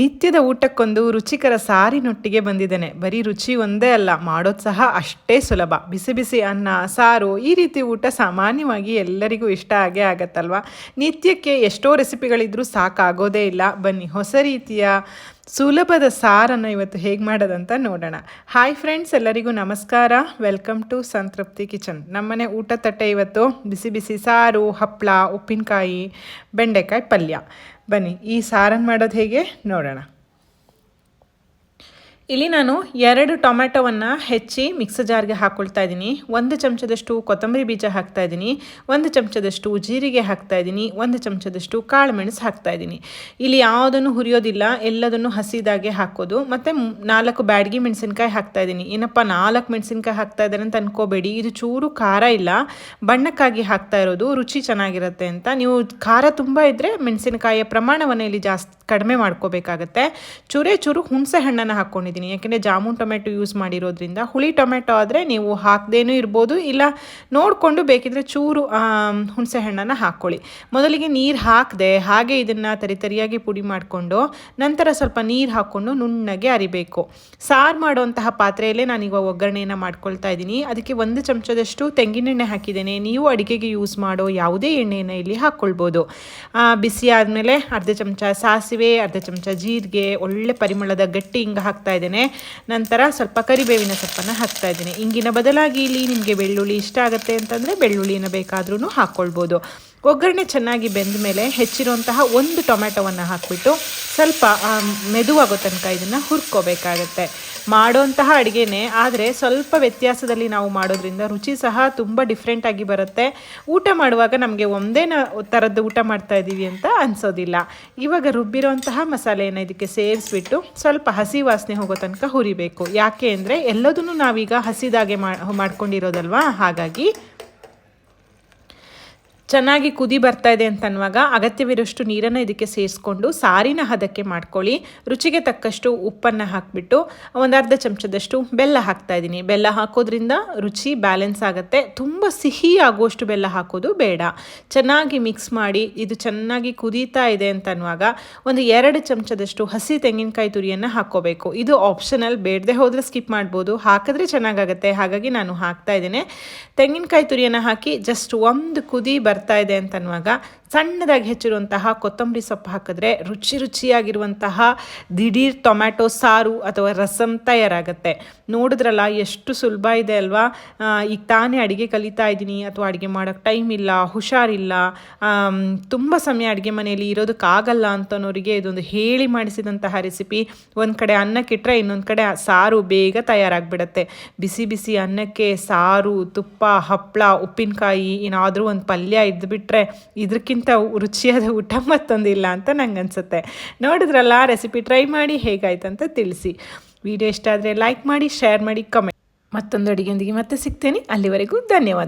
ನಿತ್ಯದ ಊಟಕ್ಕೊಂದು ರುಚಿಕರ ಸಾರಿನೊಟ್ಟಿಗೆ ಬಂದಿದ್ದೇನೆ. ಬರೀ ರುಚಿ ಒಂದೇ ಅಲ್ಲ, ಮಾಡೋದು ಸಹ ಅಷ್ಟೇ ಸುಲಭ. ಬಿಸಿ ಬಿಸಿ ಅನ್ನ, ಸಾರು, ಈ ರೀತಿ ಊಟ ಸಾಮಾನ್ಯವಾಗಿ ಎಲ್ಲರಿಗೂ ಇಷ್ಟ ಆಗೇ ಆಗತ್ತಲ್ವ? ನಿತ್ಯಕ್ಕೆ ಎಷ್ಟೋ ರೆಸಿಪಿಗಳಿದ್ರೂ ಸಾಕಾಗೋದೇ ಇಲ್ಲ. ಬನ್ನಿ, ಹೊಸ ರೀತಿಯ ಸುಲಭದ ಸಾರನ್ನು ಇವತ್ತು ಹೇಗೆ ಮಾಡೋದಂತ ನೋಡೋಣ. ಹಾಯ್ ಫ್ರೆಂಡ್ಸ್ ಎಲ್ಲರಿಗೂ ನಮಸ್ಕಾರ. ವೆಲ್ಕಮ್ ಟು ಸಂತೃಪ್ತಿ ಕಿಚನ್ ನಮ್ಮನೆ ಊಟ ತಟ್ಟೆ ಇವತ್ತು ಬಿಸಿ ಬಿಸಿ ಸಾರು ಹಪ್ಪಳ ಉಪ್ಪಿನಕಾಯಿ, ಬೆಂಡೆಕಾಯಿ ಪಲ್ಯ. ಬನ್ನಿ, ಈ ಸಾರನ್ನು ಮಾಡೋದು ಹೇಗೆ? ನೋಡೋಣ. ಇಲ್ಲಿ ನಾನು ಎರಡು ಟೊಮ್ಯಾಟೊವನ್ನು ಹೆಚ್ಚಿ ಮಿಕ್ಸರ್ ಜಾರ್ಗೆ ಹಾಕ್ಕೊಳ್ತಾ ಇದ್ದೀನಿ. ಒಂದು ಚಮಚದಷ್ಟು ಕೊತ್ತಂಬರಿ ಬೀಜ ಹಾಕ್ತಾ ಇದ್ದೀನಿ. ಒಂದು ಚಮಚದಷ್ಟು ಜೀರಿಗೆ ಹಾಕ್ತಾ ಇದ್ದೀನಿ. ಒಂದು ಚಮಚದಷ್ಟು ಕಾಳು ಮೆಣಸು ಹಾಕ್ತಾ ಇದ್ದೀನಿ. ಇಲ್ಲಿ ಯಾವುದನ್ನು ಹುರಿಯೋದಿಲ್ಲ, ಎಲ್ಲದನ್ನು ಹಸಿದಾಗೆ ಹಾಕೋದು. ಮತ್ತು ನಾಲ್ಕು ಬ್ಯಾಡಗಿ ಮೆಣಸಿನ್ಕಾಯಿ ಹಾಕ್ತಾ ಇದ್ದೀನಿ. ಏನಪ್ಪ, ನಾಲ್ಕು ಮೆಣಸಿನ್ಕಾಯಿ ಹಾಕ್ತಾ ಇದ್ದಾರೆ ಅಂತ ಅನ್ಕೋಬೇಡಿ. ಇದು ಚೂರು ಖಾರ ಇಲ್ಲ. ಬಣ್ಣಕ್ಕಾಗಿ ಹಾಕ್ತಾ ಇರೋದು, ರುಚಿ ಚೆನ್ನಾಗಿರುತ್ತೆ ಅಂತ. ನೀವು ಖಾರ ತುಂಬ ಇದ್ದರೆ ಮೆಣಸಿನಕಾಯಿಯ ಪ್ರಮಾಣವನ್ನು ಇಲ್ಲಿ ಜಾಸ್ತಿ ಕಡಿಮೆ ಮಾಡ್ಕೋಬೇಕಾಗತ್ತೆ. ಚೂರೇ ಚೂರು ಹುಣಸೆ ಹಣ್ಣನ್ನು ಹಾಕ್ಕೊಂಡಿದ್ದೀನಿ ಇದ್ದೀನಿ ಯಾಕೆಂದರೆ ಜಾಮೂನ್ ಟೊಮೆಟೊ ಯೂಸ್ ಮಾಡಿರೋದ್ರಿಂದ ಹುಳಿ ಟೊಮೆಟೊ ಆದರೆ ನೀವು ಹಾಕದೇನೂ ಇರ್ಬೋದು, ಇಲ್ಲ ನೋಡಿಕೊಂಡು ಬೇಕಿದ್ರೆ ಚೂರು ಹುಣಸೆ ಹಣ್ಣನ್ನು ಹಾಕ್ಕೊಳ್ಳಿ ಮೊದಲಿಗೆ ನೀರು ಹಾಕದೆ, ಹಾಗೆ ಇದನ್ನು ತರಿತರಿಯಾಗಿ ಪುಡಿ ಮಾಡಿಕೊಂಡು ನಂತರ ಸ್ವಲ್ಪ ನೀರು ಹಾಕ್ಕೊಂಡು ನುಣ್ಣಗೆ ಅರಿಬೇಕು. ಸಾರು ಮಾಡುವಂತಹ ಪಾತ್ರೆಯಲ್ಲೇ ನಾನೀಗ ಒಗ್ಗರಣೆಯನ್ನು ಮಾಡ್ಕೊಳ್ತಾ ಇದ್ದೀನಿ. ಅದಕ್ಕೆ ಒಂದು ಚಮಚದಷ್ಟು ತೆಂಗಿನೆಣ್ಣೆ ಹಾಕಿದ್ದೇನೆ. ನೀವು ಅಡುಗೆಗೆ ಯೂಸ್ ಮಾಡೋ ಯಾವುದೇ ಎಣ್ಣೆಯನ್ನು ಇಲ್ಲಿ ಹಾಕ್ಕೊಳ್ಬೋದು ಬಿಸಿ ಆದಮೇಲೆ ಅರ್ಧ ಚಮಚ ಸಾಸಿವೆ, ಅರ್ಧ ಚಮಚ ಜೀರಿಗೆ, ಒಳ್ಳೆ ಪರಿಮಳದ ಗಟ್ಟಿ ಹಿಂಗೆ ಹಾಕ್ತಾ ಇದ್ದೇನೆ. ನಂತರ ಸ್ವಲ್ಪ ಕರಿಬೇವಿನ ಸೊಪ್ಪನ್ನು ಹಾಕ್ತಾ ಇದ್ದೀನಿ. ಇಂಗಿನ ಬದಲಾಗಿ ಇಲ್ಲಿ ನಿಮಗೆ ಬೆಳ್ಳುಳ್ಳಿ ಇಷ್ಟ ಆಗುತ್ತೆ ಅಂತಂದರೆ ಬೆಳ್ಳುಳ್ಳಿನ ಬೇಕಾದ್ರೂ ಹಾಕ್ಕೊಳ್ಬೋದು ಒಗ್ಗರಣೆ ಚೆನ್ನಾಗಿ ಬೆಂದ ಮೇಲೆ ಹೆಚ್ಚಿರುವಂತಹ ಒಂದು ಟೊಮೆಟೊವನ್ನು ಹಾಕಿಬಿಟ್ಟು ಸ್ವಲ್ಪ ಮೆದುವಾಗೋ ತನಕ ಇದನ್ನು ಹುರ್ಕೋಬೇಕಾಗತ್ತೆ. ಮಾಡೋಂತಹ ಅಡುಗೆನೇ, ಆದರೆ ಸ್ವಲ್ಪ ವ್ಯತ್ಯಾಸದಲ್ಲಿ ನಾವು ಮಾಡೋದ್ರಿಂದ ರುಚಿ ಸಹ ತುಂಬ ಡಿಫ್ರೆಂಟಾಗಿ ಬರುತ್ತೆ. ಊಟ ಮಾಡುವಾಗ ನಮಗೆ ಒಂದೇ ಥರದ್ದು ಊಟ ಮಾಡ್ತಾ ಇದ್ದೀವಿ ಅಂತ ಅನಿಸೋದಿಲ್ಲ. ಇವಾಗ ರುಬ್ಬಿರೋಂತಹ ಮಸಾಲೆಯನ್ನು ಇದಕ್ಕೆ ಸೇರಿಸ್ಬಿಟ್ಟು ಸ್ವಲ್ಪ ಹಸಿ ವಾಸನೆ ಹೋಗೋ ತನಕ ಹುರಿಬೇಕು. ಯಾಕೆ ಅಂದರೆ ಎಲ್ಲದನ್ನು ನಾವೀಗ ಹಸಿದಾಗೆ ಮಾಡ್ಕೊಂಡಿರೋದಲ್ವಾ? ಹಾಗಾಗಿ ಚೆನ್ನಾಗಿ ಕುದಿ ಬರ್ತಾ ಇದೆ ಅಂತ ಅನ್ನುವಾಗ ಅಗತ್ಯವಿರೋಷ್ಟು ನೀರನ್ನು ಇದಕ್ಕೆ ಸೇರಿಸ್ಕೊಂಡು ಸಾರಿನ ಹದಕ್ಕೆ ಮಾಡ್ಕೊಳ್ಳಿ. ರುಚಿಗೆ ತಕ್ಕಷ್ಟು ಉಪ್ಪನ್ನು ಹಾಕಿಬಿಟ್ಟು ಒಂದು ಅರ್ಧ ಚಮಚದಷ್ಟು ಬೆಲ್ಲ ಹಾಕ್ತಾ ಇದ್ದೀನಿ. ಬೆಲ್ಲ ಹಾಕೋದ್ರಿಂದ ರುಚಿ ಬ್ಯಾಲೆನ್ಸ್ ಆಗುತ್ತೆ. ತುಂಬ ಸಿಹಿ ಆಗುವಷ್ಟು ಬೆಲ್ಲ ಹಾಕೋದು ಬೇಡ. ಚೆನ್ನಾಗಿ ಮಿಕ್ಸ್ ಮಾಡಿ ಇದು ಚೆನ್ನಾಗಿ ಕುದೀತಾ ಇದೆ ಅಂತ ಅನ್ನುವಾಗ ಒಂದು ಎರಡು ಚಮಚದಷ್ಟು ಹಸಿ ತೆಂಗಿನಕಾಯಿ ತುರಿಯನ್ನು ಹಾಕೋಬೇಕು. ಇದು ಆಪ್ಷನಲ್ ಬೇಡದೆ ಹೋದರೆ ಸ್ಕಿಪ್ ಮಾಡ್ಬೋದು. ಹಾಕಿದ್ರೆ ಚೆನ್ನಾಗಾಗುತ್ತೆ. ಹಾಗಾಗಿ ನಾನು ಹಾಕ್ತಾ ಇದ್ದೇನೆ. ತೆಂಗಿನಕಾಯಿ ತುರಿಯನ್ನು ಹಾಕಿ ಜಸ್ಟ್ ಒಂದು ಕುದಿ ಬರ್ ಬರ್ತಾ ಇದೆ ಅಂತನ್ನುವಾಗ ಸಣ್ಣದಾಗಿ ಹೆಚ್ಚಿರುವಂತಹ ಕೊತ್ತಂಬರಿ ಸೊಪ್ಪು ಹಾಕಿದ್ರೆ ರುಚಿ ರುಚಿಯಾಗಿರುವಂತಹ ದಿಢೀರ್ ಟೊಮ್ಯಾಟೊ ಸಾರು ಅಥವಾ ರಸಂ ತಯಾರಾಗುತ್ತೆ. ನೋಡಿದ್ರಲ್ಲ, ಎಷ್ಟು ಸುಲಭ ಇದೆ ಅಲ್ವಾ? ಈಗ ತಾನೇ ಅಡುಗೆ ಕಲಿತಾ ಇದ್ದೀನಿ ಅಥವಾ ಅಡುಗೆ ಮಾಡೋಕ್ಕೆ ಟೈಮ್ ಇಲ್ಲ, ಹುಷಾರಿಲ್ಲ ತುಂಬ ಸಮಯ ಅಡುಗೆ ಮನೆಯಲ್ಲಿ ಇರೋದಕ್ಕಾಗಲ್ಲ ಅಂತನೋರಿಗೆ ಇದೊಂದು ಹೇಳಿ ಮಾಡಿಸಿದಂತಹ ರೆಸಿಪಿ ಒಂದು ಕಡೆ ಅನ್ನಕ್ಕಿಟ್ಟರೆ ಇನ್ನೊಂದು ಕಡೆ ಸಾರು ಬೇಗ ತಯಾರಾಗಿಬಿಡತ್ತೆ. ಬಿಸಿ ಬಿಸಿ ಅನ್ನಕ್ಕೆ ಸಾರು, ತುಪ್ಪ ಹಪ್ಪಳ ಉಪ್ಪಿನಕಾಯಿ ಏನಾದರೂ ಒಂದು ಪಲ್ಯ ಇದ್ದುಬಿಟ್ರೆ ಇದಕ್ಕಿಂತ ಇದಕ್ಕಿಂತ ರುಚಿಯಾದ ಊಟ ಮತ್ತೊಂದಿಲ್ಲ ಅಂತ ನಂಗೆ ಅನಿಸುತ್ತೆ ನೋಡಿದ್ರಲ್ಲ ರೆಸಿಪಿ ಟ್ರೈ ಮಾಡಿ ಹೇಗಾಯ್ತು ಅಂತ ತಿಳಿಸಿ. ವಿಡಿಯೋ ಇಷ್ಟ ಆದರೆ ಲೈಕ್ ಮಾಡಿ ಶೇರ್ ಮಾಡಿ ಕಮೆಂಟ್ ಮತ್ತೊಂದು ಅಡುಗೆಯೊಂದಿಗೆ ಮತ್ತೆ ಸಿಗ್ತೇನೆ. ಅಲ್ಲಿವರೆಗೂ ಧನ್ಯವಾದ.